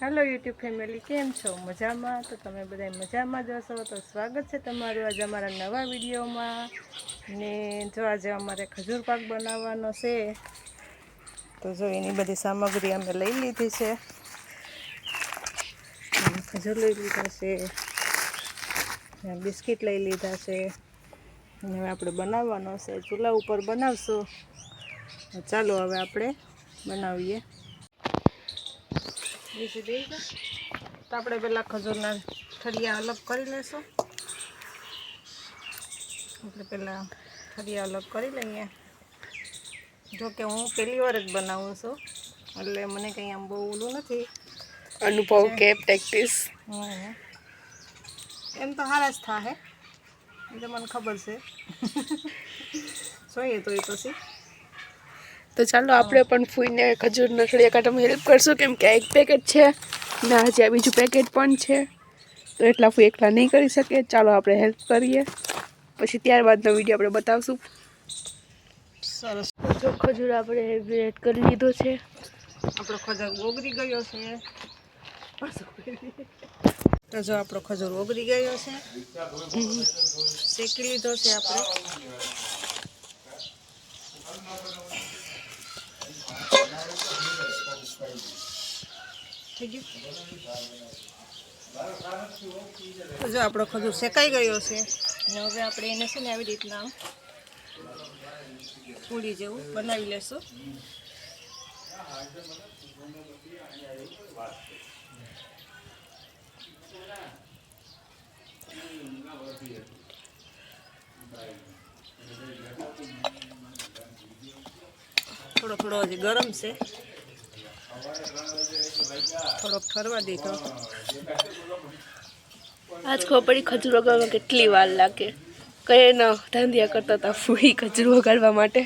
Hello YouTube family કેમ છો? મજામાં? તો તમે બધા મજામાં જ હશો? તો સ્વાગત છે તમારું આજે અમારા નવા વિડીયોમાં. ને જો આજે અમારે ખજૂર પાક બનાવવાનો છે, તો જો એની બધી સામગ્રી અમે લઈ લીધી છે. ખજૂર લઈ લીધા છે બિસ્કિટ લઈ લીધા છે. હવે આપણે બનાવવાનો છે. ચૂલા ઉપર બનાવશું. ચાલો હવે આપણે બનાવીએ. બીજું દઈ દો તો આપણે પહેલાં ખજૂરના ઠળિયા અલગ કરી લઈશું આપણે પહેલાં ઠળિયા અલગ કરી લઈએ. જો કે હું પહેલી વાર જ બનાવું છું. એટલે મને કંઈ આમ બહુ ઓલું નથી. અનુભવ કે પ્રેક્ટિસ હમ. એમ તો હારા જ થાય એ તો મને ખબર છે. જોઈએ તો એ પછી. તો ચાલો આપણે પણ ફૂઈને ખજૂર નખડીયા કાઢવામાં હેલ્પ કરશું કેમ કે એક પેકેટ છે. ને હજી આ બીજું પેકેટ પણ છે. તો એટલા ફૂઈ એકલા નહીં કરી શકીએ. ચાલો આપણે હેલ્પ કરીએ. પછી ત્યારબાદનો વીડિયો આપણે બતાવશું. સરસ. જો ખજૂર આપણે એડ કરી લીધો છે. આપણો ખજૂર ઓગળી ગયો છે. તો જો આપણો ખજૂર ઓગળી ગયો છે. શેકી લીધો છે આપણે. થઈ ગયું? જો આપણો ખજૂર શેકાઈ ગયો છે. અને હવે આપણે એને છે ને આવી રીતના પૂરી જેવું બનાવી લેશું. થોડો થોડો હજી ગરમ છે. થોડોક ઠરવા દીધો આજ ખોપડી પડી ખજૂર વગાડવા કેટલી વાર લાગે. કઈ ન ધાંધિયા કરતા હતા ફૂઈ ખજૂર વગાડવા માટે.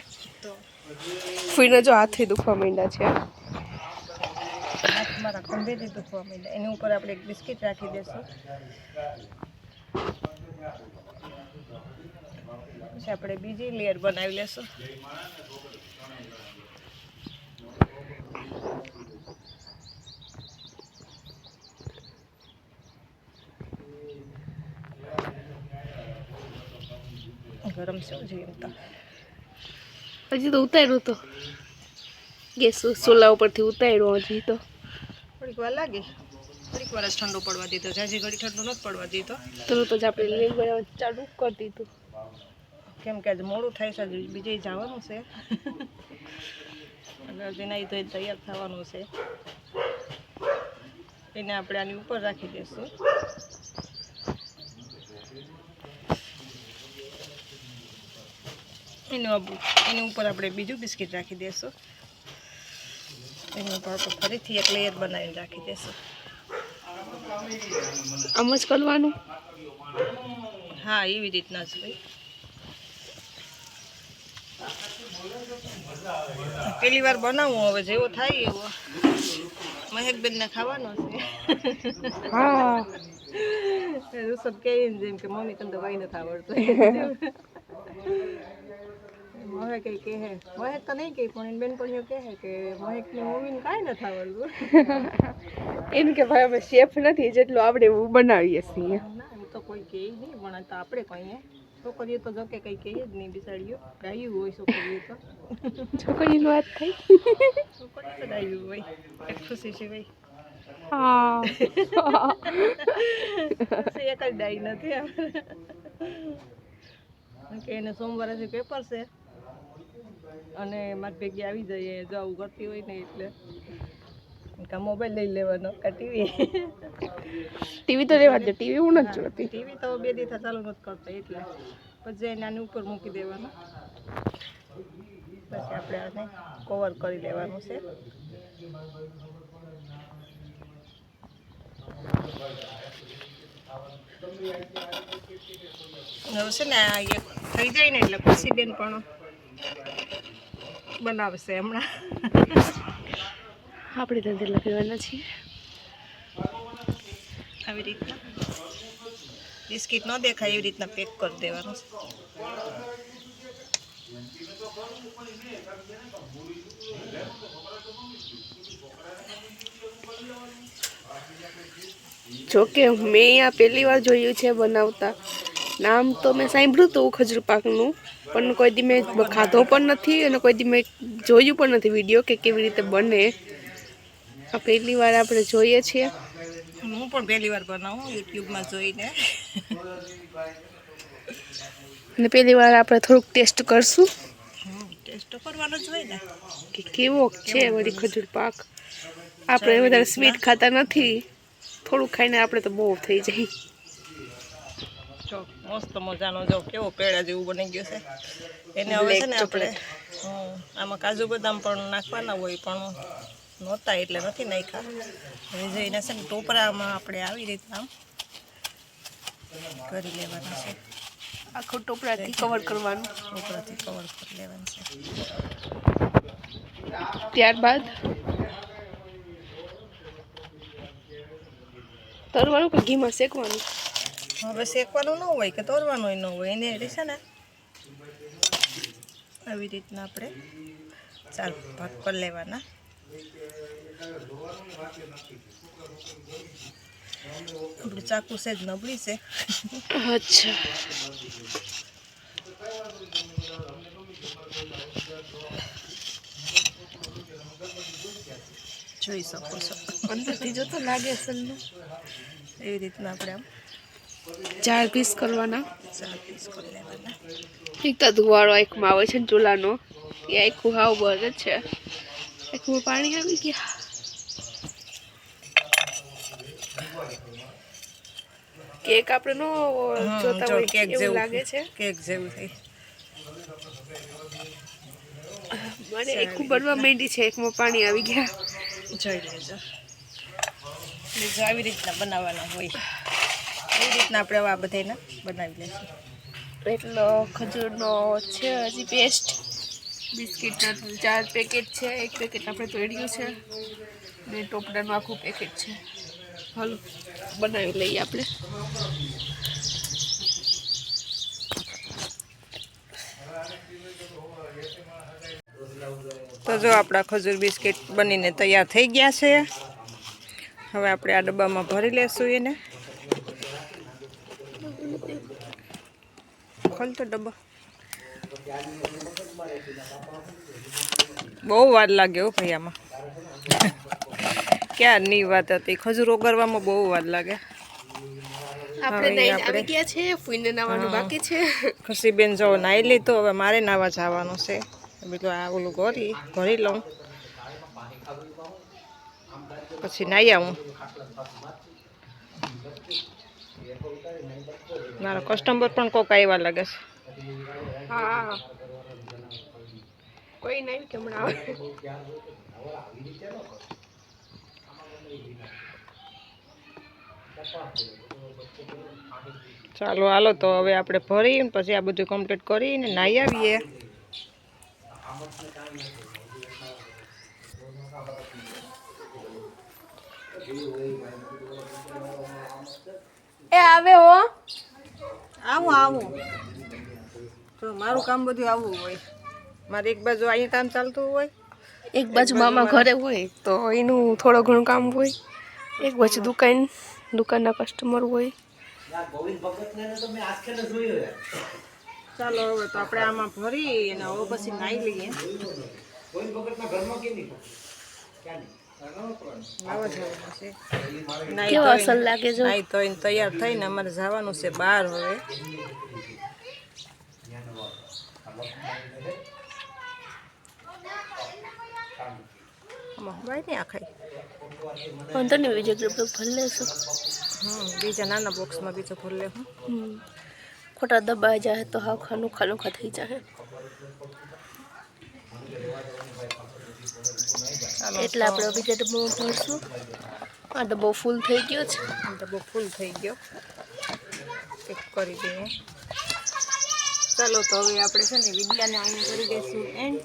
ફૂઈને જો હાથે દુખવા માંડ્યા છે. મારા ખંભેથી દુખવા માંડ્યા. એની ઉપર આપણે એક બિસ્કિટ રાખી દઈશું પછી આપણે બીજી લેયર બનાવી લેશું. ગરમ છે જોઈએ તો. હજી તો ઉતાર્યું તો. ગેસ સોલા ઉપરથી ઉતાર્યો હજી તો. થોડીક વાર લાગે. થોડીક વાર જ ઠંડુ પડવા દીધો. જાજી ઘડી ઠંડો નથી પડવા દીધો. તરત જ આપણે બનાવવાનું ચાલુ કરી દીધું. કેમ કે આજે મોડું થાય છે બીજે જવાનું છે. હજી તો ધોઈ તૈયાર થવાનું છે. એને આપણે આની ઉપર રાખી દઈશું. એનું એની ઉપર આપણે બીજું બિસ્કિટ રાખી દઈશું એની ઉપર આપણે ફરીથી એક લેયર બનાવીને રાખી દઈશું આમ જ કરવાનું? હા એવી રીતના જ ભાઈ પેલી વાર બનાવું હવે જેવો થાય એવો. મહેકબેનને ખાવાનો છે. ઋષભ કહે જેમ કે મમ્મી તને કઈ નથી આવડતું. મહેક કઈ કહે. મહેક તો નહીં કહે પણ એની બેનપણીઓ કહે કે મહેકની મૂવીને કાંઈ નથી આવડતું. એમ કે ભાઈ અમે શેફ નથી જેટલું આપણે એવું બનાવીએ છીએ. તો કોઈ કહે નહીં પણ તો આપણે કહીએ છોકરીઓ તો જો કે કંઈ કહે જ નહીં બિસાડીઓ. ગાયું હોય છોકરીઓ તો. છોકરીની વાત થઈ? છોકરીઓ તો ગાયું હોય. ખુશી છે ભાઈ. હા. એક જ ડાઈ નથી. કે એને સોમવારેથી પેપર છે. અને મારી ભેગી આવી જઈએ. જો આવું કરતી હોય ને એટલે. કા મોબાઈલ લઈ લેવાનો કા ટીવી ટીવી તો રહેવા દે. ટીવી હું નથી જોતી. ટીવી તો બે દિવસ ચાલુ નથી કરતા એટલે. પછી એને આની ઉપર મૂકી દેવાનું. પછી આપણે આને કવર કરી લેવાનું છે. હવે છે ને આ થઈ જાય ને એટલે પછી બેન પણ બનાવશે હમણાં. આપણે ધંધે લગાવવાના છીએ. આવી રીતના. બિસ્કિટ ન દેખાય એવી રીતના પેક કરી દેવાનું. જોકે મેં અહીંયા પહેલી વાર જોયું છે બનાવતા. નામ તો મેં સાંભળ્યું હતું ખજૂર પાકનું. પણ કોઈ દી મેં ખાધો પણ નથી અને કોઈ દી મેં જોયું પણ નથી વીડિયો કે કેવી રીતે બને. આ પહેલી વાર આપણે જોઈએ છીએ. હું પણ પહેલી વાર બનાવું યુટ્યુબમાં જોઈને. અને પહેલી વાર આપણે થોડુંક ટેસ્ટ કરશું. ટેસ્ટ કરવાનો જ હોય ને. કે કેવો છે વળી ખજૂર પાક? આપણે વધારે સ્વીટ ખાતા નથી. થોડું ખાઈને આપણે તો બહુ થઈ જાય જો મસ્ત મજાનો જો કેવો પેડા જેવું બની ગયું છે. એને હવે છે ને આપણે હમ, આમાં કાજુ બદામ પણ નાખવાના હોય પણ નહોતા એટલે નથી નાખ્યા. હવે જઈને છે ને ટોપરામાં આપણે આવી રીતે આમ કરી લેવાના છે. આખું ટોપરાથી કવર કરવાનું. ટોપરાથી કવર કરી લેવાનું છે. ત્યારબાદ તરવાનું કે ઘીમાં શેકવાનું? હવે શેકવાનું ન હોય કે તોરવાનું ન હોય એને એટલે છે ને આવી રીતના આપણે ચાર ભાગ કરી લેવાના આપણું ચાકુ છે જ નબળી છે અચ્છા જોઈ શકો છો અંદરથી જો તો લાગે અસલનું એવી રીતના આપણે આમ ચાર પીસ કરવાના. ચાર પીસ કરી લેવાના એક તો ધુવાળો એકમાં આવે છે ને ચૂલાનો. એ આખું હાવ બરે છે. આખું પાણી આવી ગયા. કેક આપણે નો જોતા જો હોય કેક જેવું લાગે છે. કેક જેવું થઈ મને આખું બનવા માંડી છે એકમાં પાણી આવી ગયા. જોઈ લેજો. આવી રીતના બનાવવાના હોય. રીતના આપણે આ બધાને બનાવી લઈશું એટલો ખજૂરનો છે હજી પેસ્ટ બિસ્કિટના ચાર પેકેટ છે. એક પેકેટ આપણે તોડ્યું છે. ને ટોપડાનું આખું પેકેટ છે. હાલો, બનાવી લઈએ આપણે. તો જો આપણા ખજૂર બિસ્કિટ બનીને તૈયાર થઈ ગયા છે. હવે આપણે આ ડબ્બામાં ભરી લેશું એને. ખોલ તો ડબ્બો. બહુ વાર લાગ્યો ભાઈ આમાં. ક્યારની વાત હતી? ખજૂર ઓગળવામાં બહુ વાર લાગે. ખુશીબેન જો નાહી લીધું હવે મારે નાવા જવાનું છે. બીજું આ ઓલું ગોરી ભરી લઉં. પછી નાહી આવું. મારા કસ્ટમર પણ કોક આવ્યા લાગે છે. હા. કોઈ નહીં કે હમણાં આવે. ચાલો હાલો તો હવે આપણે ભરી પછી આ બધું કમ્પ્લીટ કરીને નાહી આવીએ. એ આવે હો. આવું આવું. તો મારું કામ બધું આવું હોય. મારે એક બાજુ અહીંયા કામ ચાલતું હોય એક બાજુ મામા ઘરે હોય તો એનું થોડું ઘણું કામ હોય. એક બાજુ દુકાન દુકાનના કસ્ટમર હોય. ચાલો હવે તો આપણે આમાં ભરી અને હવે પછી નાઈ લઈએ. નાવા જવાનું છે. નાહી? કેવો અસર લાગે જો? નાહી ધોઈને તૈયાર થઈને અમારે જવાનું છે બહાર હવે. વાંધો નહીં બીજો ગ્રુપ ભરી લેશું. હમ બીજા નાના બોક્સમાં બીજો ભરી લે હું હમ. ખોટા દબાઈ જાય તો હા ખાનું ખાનું ખા થઈ જાય એટલે આપણે બીજા ડબ્બામાં ભરશું, આ ડબ્બો ફૂલ થઈ ગયો છે. બહુ ફૂલ થઈ ગયો. ચેક કરી દઈએ. ચાલો તો હવે આપણે છે ને વિદ્યાને અહીં કરી દઈશું એન્ડ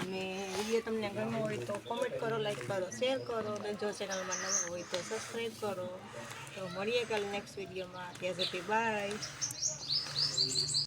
અને વીડિયો તમને ગમ્યો હોય તો કોમેન્ટ કરો લાઈક કરો શેર કરો. અને જો ચેનલમાં નવા હોય તો સબસ્ક્રાઈબ કરો. તો મળીએ કાલે નેક્સ્ટ વિડીયોમાં. ત્યાં સુધી બાય